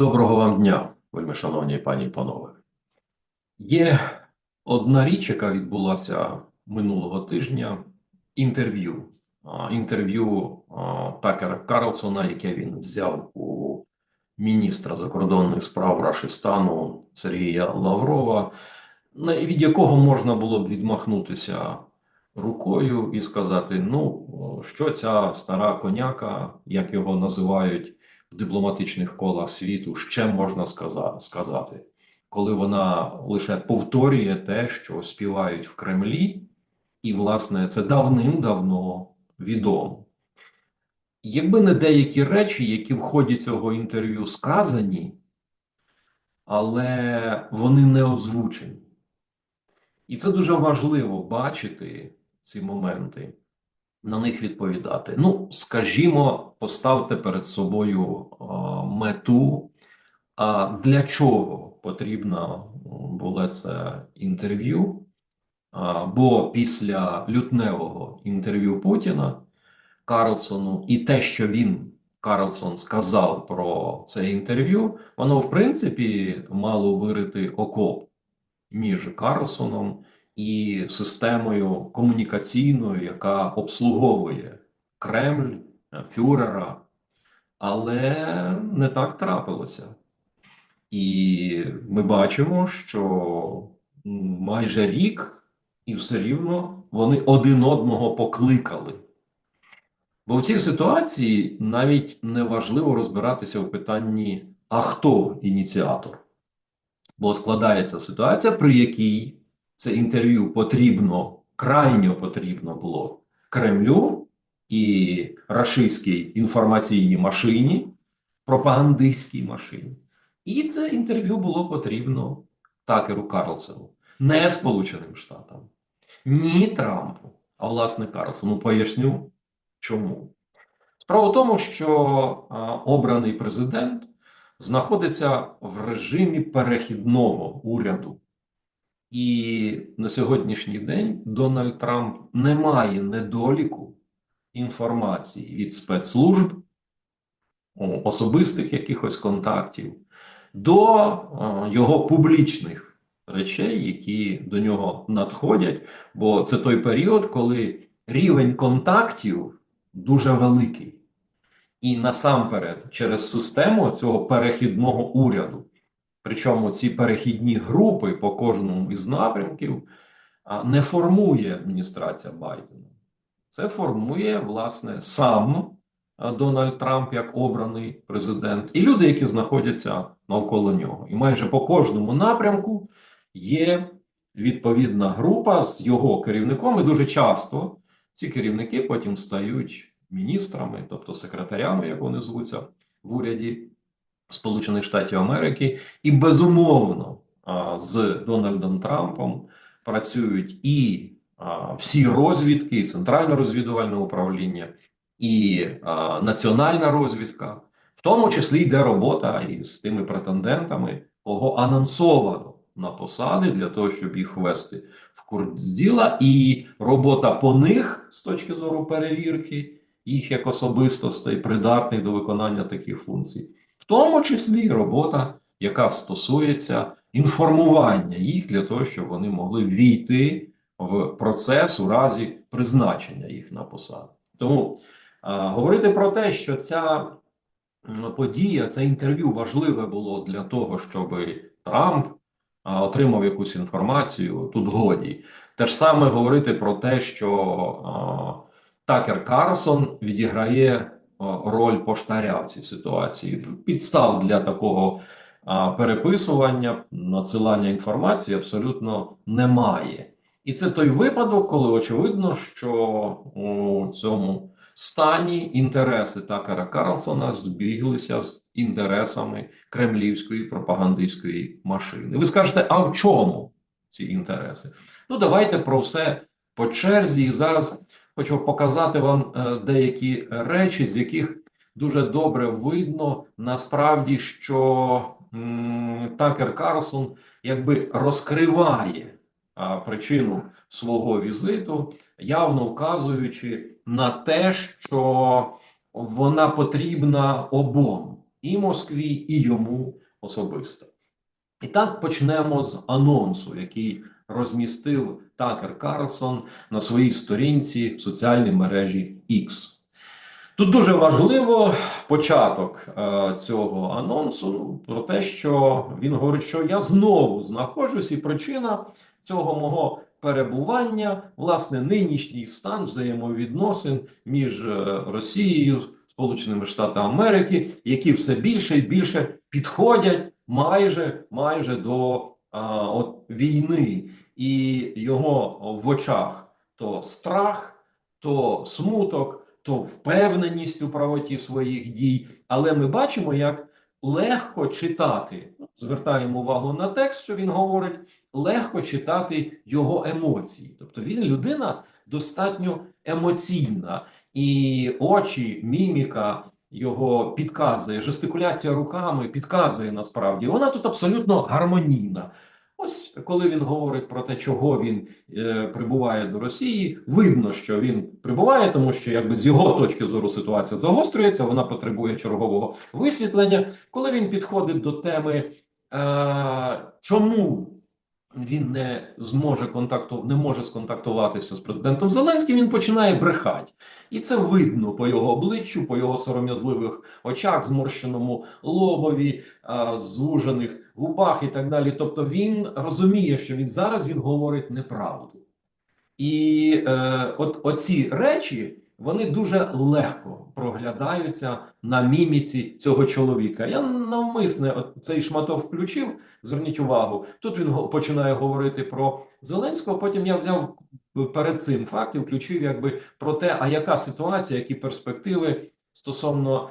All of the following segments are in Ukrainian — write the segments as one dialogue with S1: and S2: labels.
S1: Доброго вам дня, вельми шановні пані і панове. Є одна річ, яка відбулася минулого тижня: інтерв'ю. Інтерв'ю а, Такера Карлсона, яке він взяв у міністра закордонних справ Рашистану Сергія Лаврова, від якого можна було б відмахнутися рукою і сказати: ну, що ця стара коняка, як його називають в дипломатичних колах світу, ще можна сказати, коли вона лише повторює те, що співають в Кремлі, і, власне, це давним-давно відомо. Якби не деякі речі, які в ході цього інтерв'ю сказані, але вони не озвучені. І це дуже важливо бачити ці моменти, на них відповідати. Ну, скажімо, поставте перед собою мету, а для чого потрібно було це інтерв'ю? Бо після лютневого інтерв'ю Путіна Карлсону і те, що він, Карлсон, сказав про це інтерв'ю, воно в принципі мало вирити окоп між Карлсоном і системою комунікаційною, яка обслуговує Кремль, е, фюрера, але не так трапилося. І ми бачимо, що майже рік і все рівно вони один одного покликали. Бо в цій ситуації навіть не важливо розбиратися в питанні, а хто ініціатор. Бо складається ситуація, при якій це інтерв'ю потрібно, крайньо потрібно було Кремлю і рашистській інформаційній машині, пропагандистській машині. І це інтерв'ю було потрібно Такеру Карлсону, не Сполученим Штатам, ні Трампу, а власне Карлсону. Поясню, чому. Справа в тому, що обраний президент знаходиться в режимі перехідного уряду. І на сьогоднішній день Дональд Трамп не має недоліку інформації від спецслужб, особистих якихось контактів, до е, його публічних речей, які до нього надходять. Бо це той період, коли рівень контактів дуже великий. І насамперед через систему цього перехідного уряду. Причому ці перехідні групи по кожному із напрямків не формує адміністрація Байдена. Це формує, власне, сам Дональд Трамп як обраний президент, і люди, які знаходяться навколо нього. І майже по кожному напрямку є відповідна група з його керівником, і дуже часто ці керівники потім стають міністрами, тобто секретарями, як вони звуться в уряді Сполучених Штатів Америки, і безумовно з Дональдом Трампом працюють і всі розвідки, і Центральне розвідувальне управління, і національна розвідка, в тому числі йде робота із тими претендентами, кого анонсовано на посади для того, щоб їх ввести в курс діла, і робота по них з точки зору перевірки їх як особистостей, придатних до виконання таких функцій, тому числі і робота, яка стосується інформування їх для того, щоб вони могли війти в процес у разі призначення їх на посаду. Тому а, говорити про те, що ця подія, це інтерв'ю важливе було для того, щоб Трамп а, отримав якусь інформацію, тут годі. Те ж саме говорити про те, що а, Такер Карлсон відіграє роль поштаря в цій ситуації. Підстав для такого переписування, надсилання інформації абсолютно немає. І це той випадок, коли очевидно, що у цьому стані інтереси Такера Карлсона збіглися з інтересами кремлівської пропагандистської машини. Ви скажете, а в чому ці інтереси? Ну, давайте про все по черзі. І зараз хочу показати вам е, деякі речі, з яких дуже добре видно насправді, що Такер Карлсон якби розкриває причину свого візиту, явно вказуючи на те, що вона потрібна обом і Москві, і йому особисто. І так почнемо з анонсу, який розмістив Такер Карлсон на своїй сторінці в соціальній мережі X. Тут дуже важливо початок е, цього анонсу ну, про те, що він говорить, що я знову знаходжусь, і причина цього мого перебування, власне, нинішній стан взаємовідносин між е, Росією, Сполученими Штатами Америки, які все більше і більше підходять майже майже до от, війни, і його в очах то страх, то смуток, то впевненість у правоті своїх дій. Але ми бачимо, як легко читати. Звертаємо увагу на текст, що він говорить, легко читати його емоції. Тобто він людина достатньо емоційна, і очі, міміка його підказує, жестикуляція руками підказує насправді. Вона тут абсолютно гармонійна. Ось коли він говорить про те, чого він е, прибуває до Росії, видно, що він прибуває, тому що якби з його точки зору ситуація загострюється, вона потребує чергового висвітлення. Коли він підходить до теми, е, чому він не зможе контакту, не може сконтактуватися з президентом Зеленським, він починає брехати. І це видно по його обличчю, по його сором'язливих очах, зморщеному лобові, звужених губах і так далі. Тобто він розуміє, що він зараз він говорить неправду. І е, от оці речі вони дуже легко проглядаються на міміці цього чоловіка. Я навмисне цей шматок включив. Зверніть увагу, тут він починає говорити про Зеленського. Потім я взяв перед цим факт і включив якби про те, а яка ситуація, які перспективи стосовно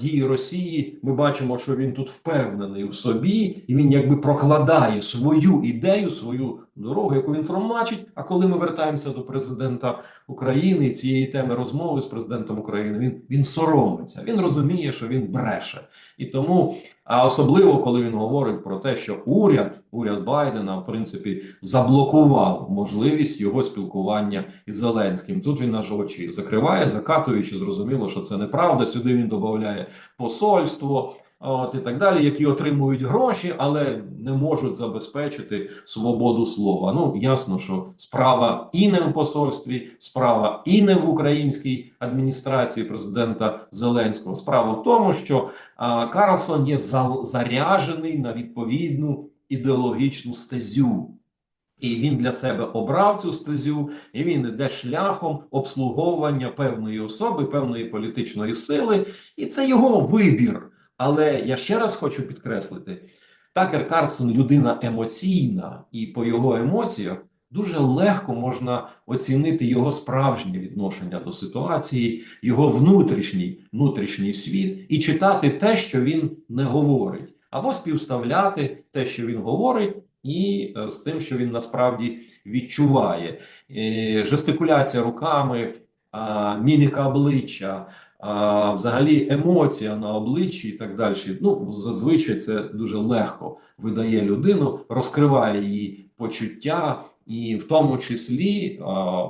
S1: дії Росії. Ми бачимо, що він тут впевнений в собі, і він якби прокладає свою ідею, свою дорогу, яку він тромачить. А коли ми вертаємося до президента України цієї теми розмови з президентом України, він, він соромиться. Він розуміє, що він бреше, і тому. А особливо, коли він говорить про те, що уряд, уряд Байдена, в принципі, заблокував можливість його спілкування із Зеленським. Тут він наші очі закриває, закатуючи, зрозуміло, що це неправда. Сюди він додає посольство. От і так далі, які отримують гроші, але не можуть забезпечити свободу слова. Ну ясно, що справа і не в посольстві, справа і не в українській адміністрації президента Зеленського. Справа в тому, що а, Карлсон є за- заряжений на відповідну ідеологічну стезю. І він для себе обрав цю стезю, і він іде шляхом обслуговування певної особи, певної політичної сили, і це його вибір. Але я ще раз хочу підкреслити: Такер Карсон людина емоційна, і по його емоціях дуже легко можна оцінити його справжнє відношення до ситуації, його внутрішній внутрішній світ, і читати те, що він не говорить, або співставляти те, що він говорить. І е, з тим, що він насправді відчуває, Е, жестикуляція руками, міміка обличчя, а, взагалі емоція на обличчі і так далі. Ну, зазвичай це дуже легко видає людину, розкриває її почуття, і в тому числі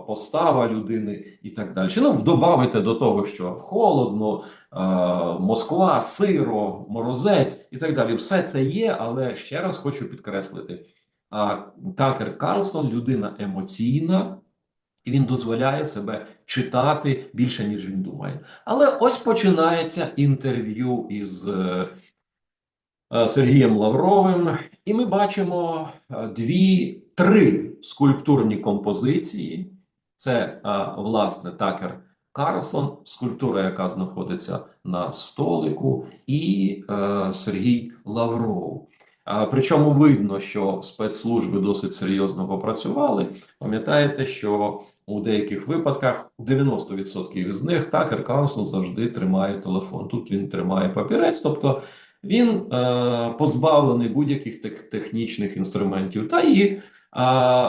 S1: постава людини і так далі. Ну, вдобавити до того, що холодно, Москва, сиро, морозець і так далі. Все це є, але ще раз хочу підкреслити. А Такер Карлсон людина емоційна, і він дозволяє себе читати більше, ніж він думає. Але ось починається інтерв'ю із е, е, Сергієм Лавровим, і ми бачимо е, дві, три скульптурні композиції. Це, власне, Такер Карлсон, скульптура, яка знаходиться на столику, і Сергій Лавров. Причому видно, що спецслужби досить серйозно попрацювали. Пам'ятаєте, що у деяких випадках, у 90% з них, Такер Карлсон завжди тримає телефон. Тут він тримає папірець, тобто він е, позбавлений будь-яких тех- технічних інструментів. Та і е,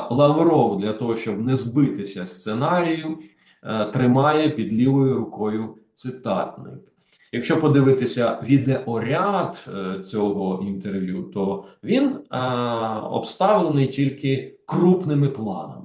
S1: Лавров для того, щоб не збитися сценарію, е, тримає під лівою рукою цитатник. Якщо подивитися відеоряд е, цього інтерв'ю, то він е, обставлений тільки крупними планами.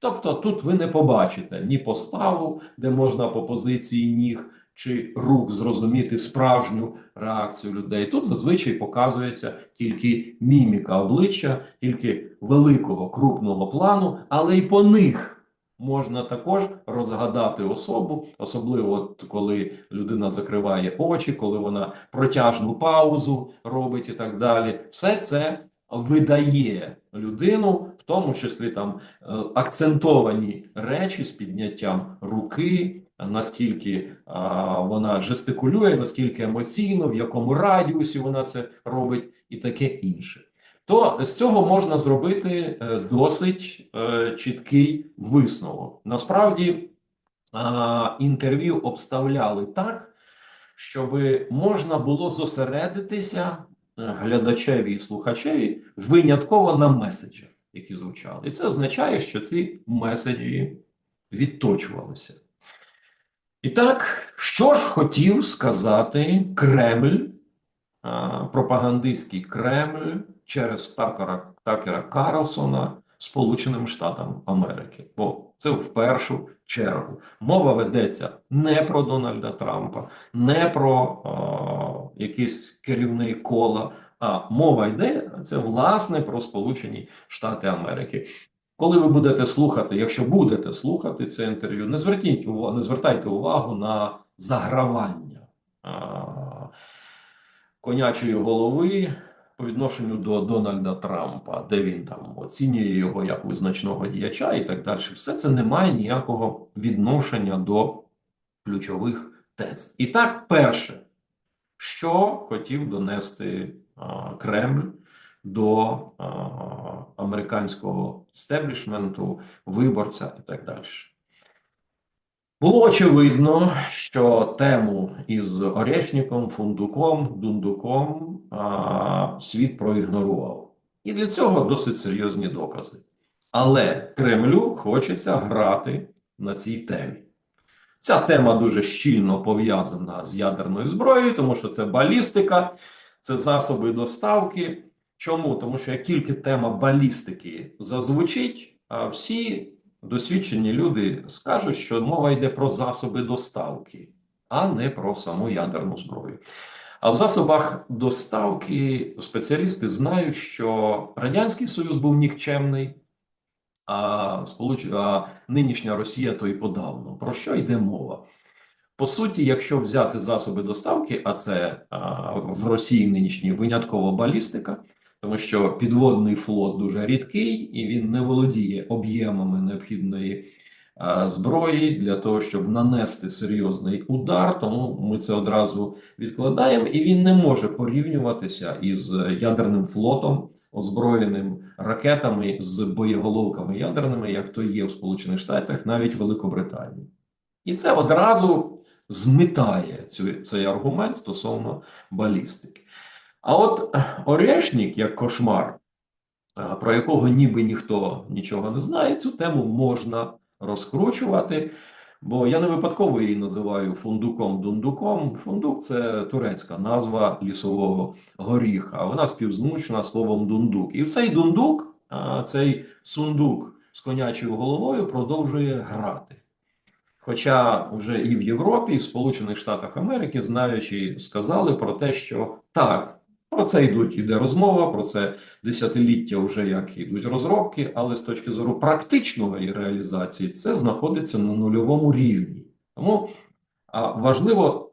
S1: Тобто тут ви не побачите ні поставу, де можна по позиції ніг чи рук зрозуміти справжню реакцію людей. Тут зазвичай показується тільки міміка обличчя, тільки великого крупного плану, але й по них. Можна також розгадати особу, особливо коли людина закриває очі, коли вона протяжну паузу робить і так далі. Все це видає людину, тому числі там е, акцентовані речі з підняттям руки, наскільки а, вона жестикулює, наскільки емоційно, в якому радіусі вона це робить, і таке інше. То з цього можна зробити е, досить е, чіткий висновок. Насправді інтерв'ю обставляли так, щоб можна було зосередитися е, глядачеві і слухачеві винятково на меседжах, які звучали. І це означає, що ці меседжі відточувалися. І так, що ж хотів сказати Кремль, пропагандистський Кремль через Такера, Такера Карлсона Сполученим Штатам Америки? Бо це в першу чергу мова ведеться не про Дональда Трампа, не про а, якісь керівні кола, а мова йде це власне про Сполучені Штати Америки. Коли ви будете слухати, якщо будете слухати це інтерв'ю, не зверніть увагу, не звертайте увагу на загравання а, конячої голови по відношенню до Дональда Трампа, де він там оцінює його як визначного діяча і так далі. Все це не має ніякого відношення до ключових тез. І так, перше, що хотів донести Кремль до американського стеблішменту, виборця і так далі. Було очевидно, що тему із Орешніком, Фундуком, Дундуком а, світ проігнорував. І для цього досить серйозні докази. Але Кремлю хочеться грати на цій темі. Ця тема дуже щільно пов'язана з ядерною зброєю, тому що це балістика, це засоби доставки. Чому? Тому що як тільки тема балістики зазвучить, всі досвідчені люди скажуть, що мова йде про засоби доставки, а не про саму ядерну зброю. А в засобах доставки спеціалісти знають, що Радянський Союз був нікчемний, а нинішня Росія то й подавно. Про що йде мова? По суті, якщо взяти засоби доставки, а це а, в Росії нинішній винятково балістика, тому що підводний флот дуже рідкий і він не володіє об'ємами необхідної а, зброї для того, щоб нанести серйозний удар. Тому ми це одразу відкладаємо, і він не може порівнюватися із ядерним флотом, озброєним ракетами з боєголовками ядерними, як то є в Сполучених Штатах, навіть Великобританії. І це одразу змитає цей аргумент стосовно балістики. А от Орешник, як кошмар, про якого ніби ніхто нічого не знає, цю тему можна розкручувати. Бо я не випадково її називаю фундуком-дундуком. Фундук це турецька назва лісового горіха. Вона співзвучна словом дундук. І цей дундук, цей сундук з конячою головою продовжує грати. Хоча вже і в Європі, і в Сполучених Штатах Америки, знаючи, сказали про те, що так, про це йдуть іде розмова, про це десятиліття вже як йдуть розробки, але з точки зору практичної реалізації це знаходиться на нульовому рівні. Тому важливо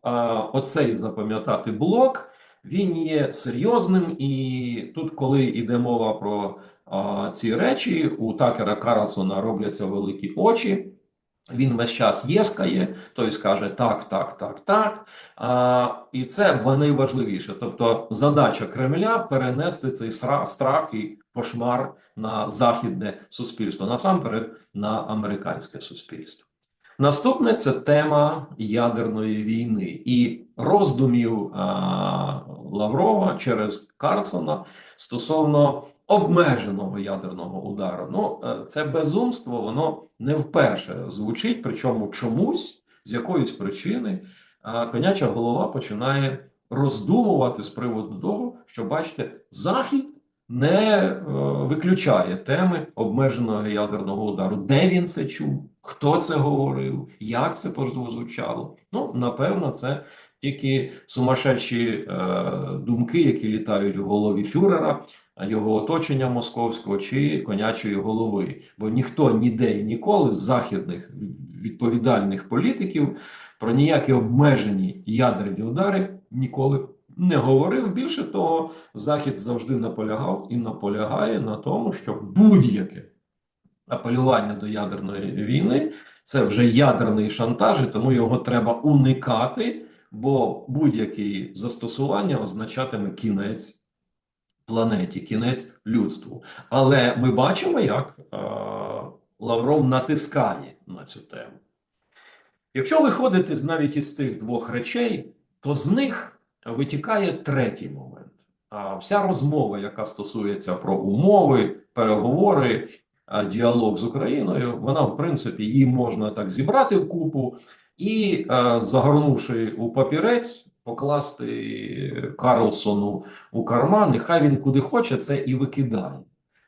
S1: оцей запам'ятати блок. Він є серйозним, і тут, коли йде мова про а, ці речі, у Такера Карлсона робляться великі очі. Він весь час єскає, той скаже так, так, так, так. А, і це найважливіше. Тобто задача Кремля перенести цей страх і кошмар на західне суспільство, насамперед на американське суспільство. Наступне це тема ядерної війни і роздумів а, Лаврова через Карсона стосовно обмеженого ядерного удару. Ну, е, це безумство, воно не вперше звучить, причому чомусь з якоїсь причини коняча голова починає роздумувати з приводу того, що бачите, Захід не е, виключає теми обмеженого ядерного удару. Де він це чув? Хто це говорив? Як це прозвучало? Ну, напевно, це тільки сумасшедші е, думки, які літають в голові фюрера, його оточення московського чи конячої голови. Бо ніхто ніде і ніколи з західних відповідальних політиків про ніякі обмежені ядерні удари ніколи не говорив. Більше того, Захід завжди наполягав і наполягає на тому, що будь-яке апелювання до ядерної війни це вже ядерний шантаж, і тому його треба уникати, бо будь-яке застосування означатиме кінець планеті, кінець людству. Але ми бачимо, як е, Лавров натискає на цю тему. Якщо виходити навіть із цих двох речей, то з них витікає третій момент. А вся розмова, яка стосується про умови, переговори, діалог з Україною, вона, в принципі, її можна так зібрати в купу і, е, загорнувши у папірець, покласти Карлсону у карман, і хай він куди хоче це і викидає.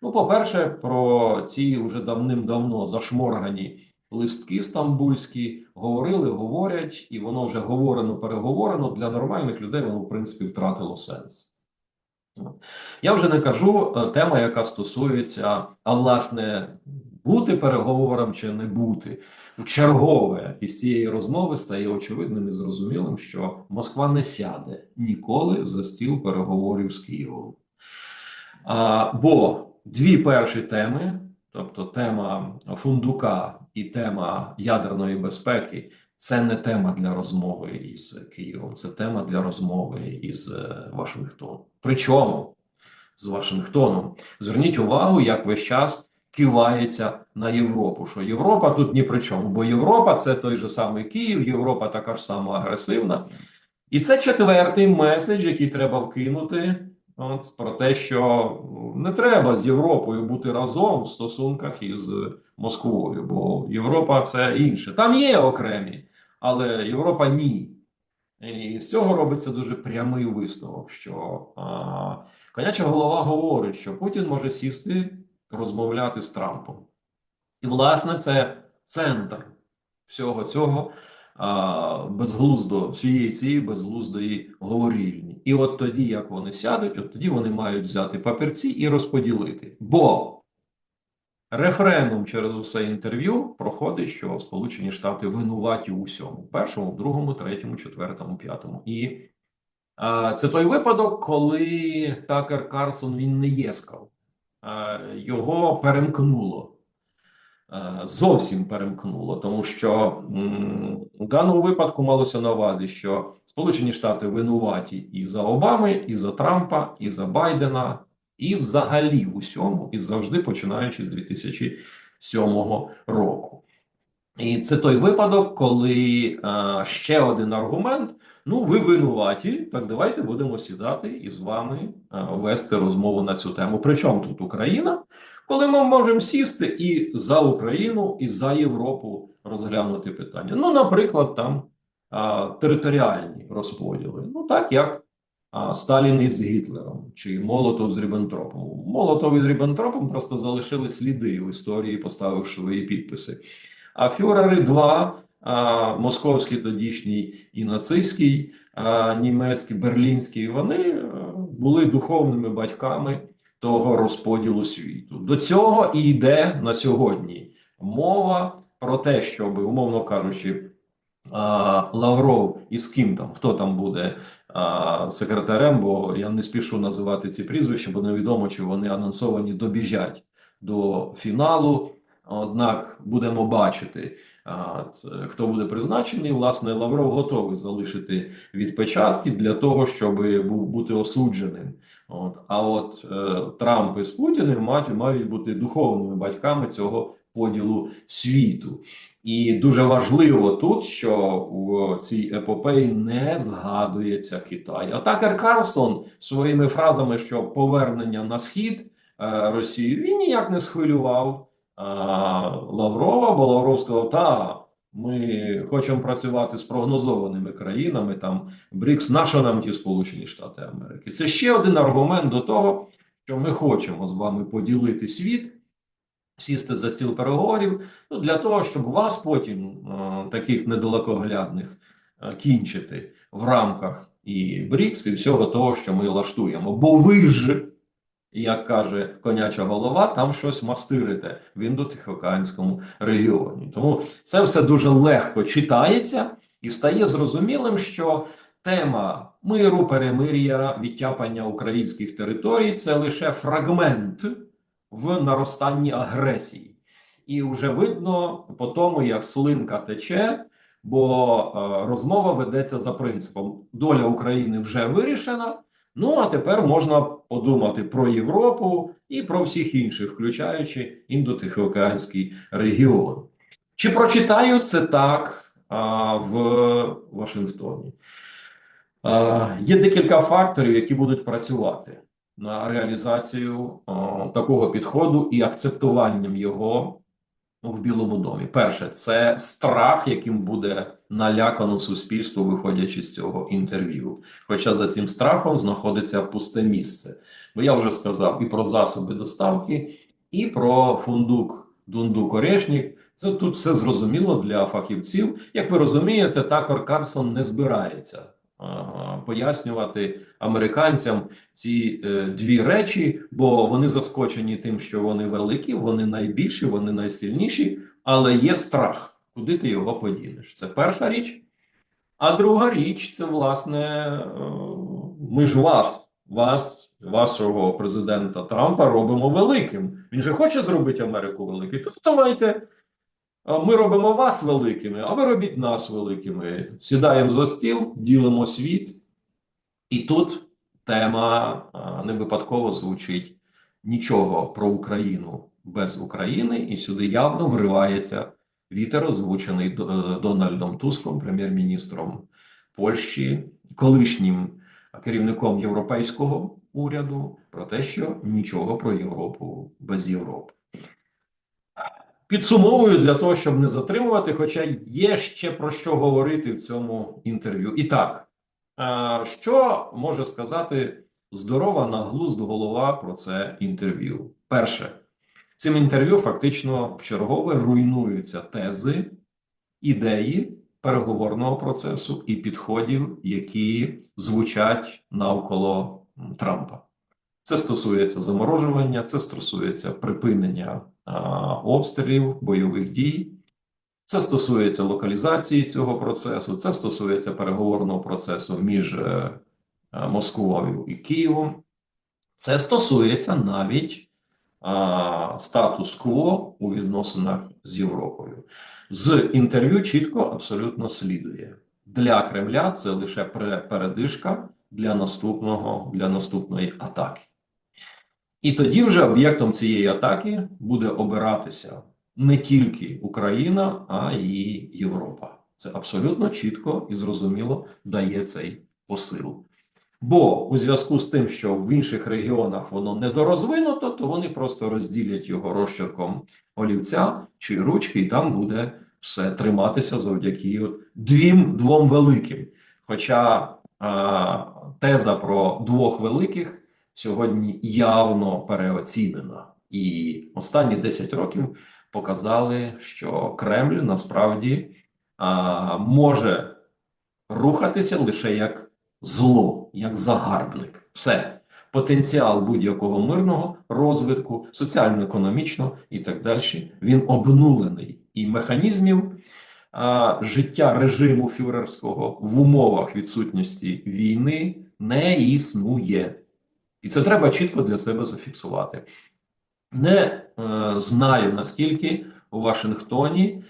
S1: Ну, по-перше, про ці вже давним-давно зашморгані листки стамбульські говорили, говорять, і воно вже говорено, переговорено. Для нормальних людей воно, в принципі, втратило сенс. Я вже не кажу е, тема, яка стосується, а власне, бути переговором чи не бути. В чергове із цієї розмови стає очевидним і зрозумілим, що Москва не сяде ніколи за стіл переговорів з Києвом. А, бо дві перші теми, тобто тема фундука і тема ядерної безпеки, це не тема для розмови із Києвом, це тема для розмови із е, Вашингтоном. Причому з Вашингтоном зверніть увагу, як весь час кивається на Європу. Що Європа тут ні при чому, бо Європа це той же самий Київ, Європа така ж сама агресивна. І це четвертий меседж, який треба вкинути. От, про те, що не треба з Європою бути разом в стосунках із Москвою, бо Європа це інше. Там є окремі, але Європа ні. І з цього робиться дуже прямий висновок, що а, коняча голова говорить, що Путін може сісти розмовляти з Трампом. І, власне, це центр всього цього а, безглуздо, всієї цієї безглуздої говорільні. І от тоді, як вони сядуть, от тоді вони мають взяти папірці і розподілити. Бо рефреном через усе інтерв'ю проходить, що Сполучені Штати винуваті у всьому: першому, другому, третьому, четвертому, п'ятому. І а, це той випадок, коли Такер Карсон він не єскав, його перемкнуло. Зовсім перемкнуло, тому що в даному випадку малося на увазі, що Сполучені Штати винуваті і за Обами, і за Трампа, і за Байдена, і взагалі в усьому, і завжди починаючи з 2007 року. І це той випадок, коли е, ще один аргумент: ну, ви винуваті, так давайте будемо сідати і з вами е, вести розмову на цю тему. Причому тут Україна? коли ми можемо сісти і за Україну, і за Європу розглянути питання. Ну, наприклад, там а, територіальні розподіли. Ну, так як а, Сталін із Гітлером чи Молотов з Ріббентропом. Молотов із Ріббентропом просто залишили сліди в історії, поставивши свої підписи. А фюрери два. А, московський тодішній і нацистський, німецький, берлінський, вони е, були духовними батьками того розподілу світу. До цього і йде на сьогодні мова про те, щоб, умовно кажучи, Лавров і з ким там, хто там буде секретарем, бо я не спішу називати ці прізвища, бо невідомо, чи вони анонсовані добіжать до фіналу. Однак будемо бачити, хто буде призначений. Власне, Лавров готовий залишити відпечатки для того, щоб бути осудженим. От. А от е, Трамп із Путіним мають, мають бути духовними батьками цього поділу світу. І дуже важливо тут, що в цій епопеї не згадується Китай. А Такер Карлсон своїми фразами, що повернення на схід е, Росії він ніяк не схвилював Лаврова, бо Лавров сказав, та ми хочемо працювати з прогнозованими країнами. Там БРІКС, на що нам ті Сполучені Штати Америки? Це ще один аргумент до того, що ми хочемо з вами поділити світ, сісти за стіл переговорів, ну, для того, щоб вас потім, е, таких недалекоглядних, е, кінчити в рамках і БРІКС, і всього того, що ми влаштуємо. Бо ви ж, як каже коняча голова, там щось мастирите в індотихоокеанському регіоні. Тому це все дуже легко читається і стає зрозумілим, що тема миру, перемир'я, відтяпання українських територій це лише фрагмент в наростанні агресії. І вже видно по тому, як слинка тече, бо е, розмова ведеться за принципом: доля України вже вирішена. Ну а тепер можна подумати про Європу і про всіх інших, включаючи індотихоокеанський регіон. Чи прочитають це так а, в Вашингтоні? А, є декілька факторів, які будуть працювати на реалізацію а, такого підходу і акцептуванням його в Білому домі. Перше, це страх, яким буде налякано суспільство, виходячи з цього інтерв'ю. Хоча за цим страхом знаходиться пусте місце. Бо я вже сказав і про засоби доставки, і про фундук дундук орешнік. Це тут все зрозуміло для фахівців. Як ви розумієте, Такер Карсон не збирається пояснювати американцям ці е, дві речі, бо вони заскочені тим, що вони великі, вони найбільші, вони найсильніші, але є страх, куди ти його подінеш. Це перша річ. А друга річ це власне е, ми ж вас, вас, вашого президента Трампа робимо великим. Він же хоче зробити Америку великою. То давайте. Ми робимо вас великими, а ви робіть нас великими. Сідаємо за стіл, ділимо світ, і тут тема не випадково звучить нічого про Україну без України, і сюди явно вривається вітер, озвучений е, Дональдом Туском, прем'єр-міністром Польщі, колишнім керівником європейського уряду, про те, що нічого про Європу без Європи. Підсумовую для того, щоб не затримувати, хоча є ще про що говорити в цьому інтерв'ю. І так, що може сказати здорова на глузд голова про це інтерв'ю? Перше, цим інтерв'ю фактично в чергове руйнуються тези, ідеї переговорного процесу і підходів, які звучать навколо Трампа. Це стосується заморожування, це стосується припинення а, обстрілів, бойових дій, це стосується локалізації цього процесу, це стосується переговорного процесу між е, е, Москвою і Києвом. Це стосується навіть статус-кво у відносинах з Європою. З інтерв'ю чітко абсолютно слідує. Для Кремля це лише передишка для наступного для наступної атаки. І тоді вже об'єктом цієї атаки буде обиратися не тільки Україна, а й Європа. Це абсолютно чітко і зрозуміло дає цей посил. Бо у зв'язку з тим, що в інших регіонах воно недорозвинуто, то вони просто розділять його розчерком олівця чи ручки, і там буде все триматися завдяки двім двом великим. Хоча а, теза про двох великих сьогодні явно переоцінена, і останні 10 років показали, що Кремль насправді а, може рухатися лише як зло, як загарбник. Все. Потенціал будь-якого мирного розвитку, соціально-економічно і так далі, він обнулений. І механізмів життя режиму фюрерського в умовах відсутності війни не існує. І це треба чітко для себе зафіксувати. Не знаю, наскільки у Вашингтоні е,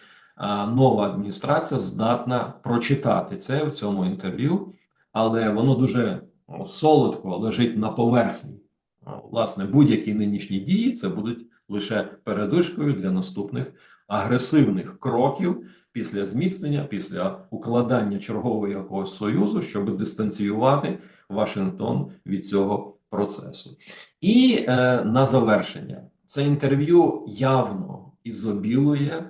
S1: нова адміністрація здатна прочитати це в цьому інтерв'ю, але воно дуже солодко лежить на поверхні. Власне, будь-які нинішні дії це будуть лише передишкою для наступних агресивних кроків після зміцнення, після укладання чергового якогось союзу, щоб дистанціювати Вашингтон від цього процесу. І е, на завершення це інтерв'ю явно ізобілує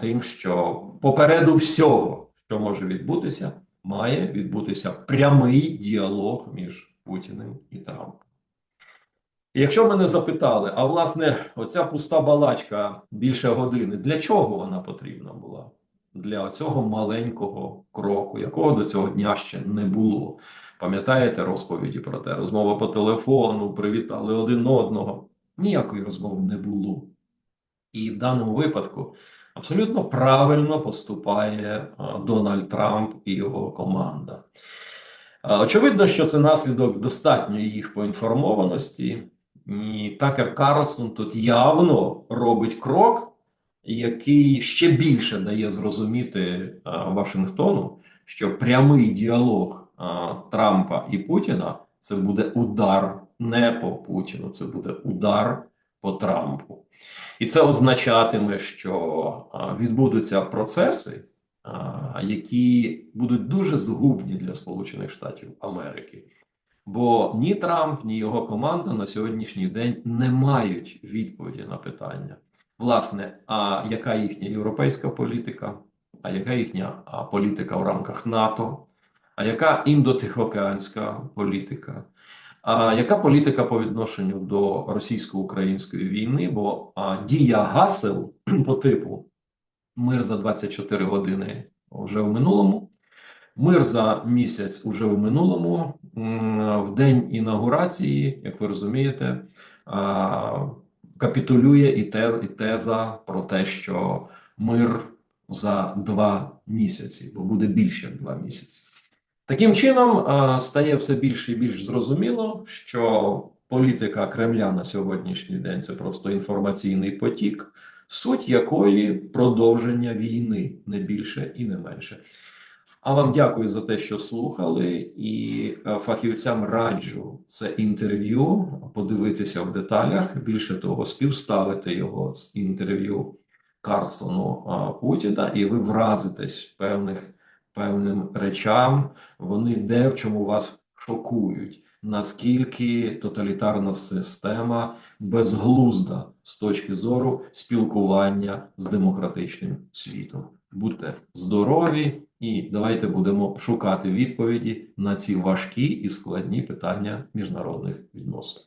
S1: тим, що попереду всього, що може відбутися, має відбутися прямий діалог між Путіним і Трампом. І Якщо мене запитали, а власне, оця пуста балачка більше години, для чого вона потрібна була? Для цього маленького кроку, якого до цього дня ще не було. Пам'ятаєте розповіді про те? Розмова по телефону, привітали один одного. Ніякої розмови не було. І в даному випадку абсолютно правильно поступає Дональд Трамп і його команда. Очевидно, що це наслідок достатньої їх поінформованості. І Такер Карлсон тут явно робить крок, який ще більше дає зрозуміти Вашингтону, що прямий діалог Трампа і Путіна це буде удар не по Путіну, це буде удар по Трампу. І це означатиме, що відбудуться процеси, які будуть дуже згубні для Сполучених Штатів Америки. Бо ні Трамп, ні його команда на сьогоднішній день не мають відповіді на питання. Власне, а яка їхня європейська політика, а яка їхня політика в рамках НАТО, а яка індотихоокеанська політика, а яка політика по відношенню до російсько-української війни? Бо а, дія гасел по типу мир за 24 години вже в минулому. Мир за місяць уже в минулому. В день інаугурації, як ви розумієте, а, капітулює і, те, і теза про те, що мир за два місяці, бо буде більше як два місяці. Таким чином, стає все більше і більш зрозуміло, що політика Кремля на сьогоднішній день це просто інформаційний потік, суть якої продовження війни, не більше і не менше. А вам дякую за те, що слухали, і е, фахівцям раджу це інтерв'ю подивитися в деталях. Більше того, співставити його з інтерв'ю Карстону Путіна, і ви вразитесь певних певним речам. Вони де в чому вас шокують. Наскільки тоталітарна система безглузда з точки зору спілкування з демократичним світом. Будьте здорові, і давайте будемо шукати відповіді на ці важкі і складні питання міжнародних відносин.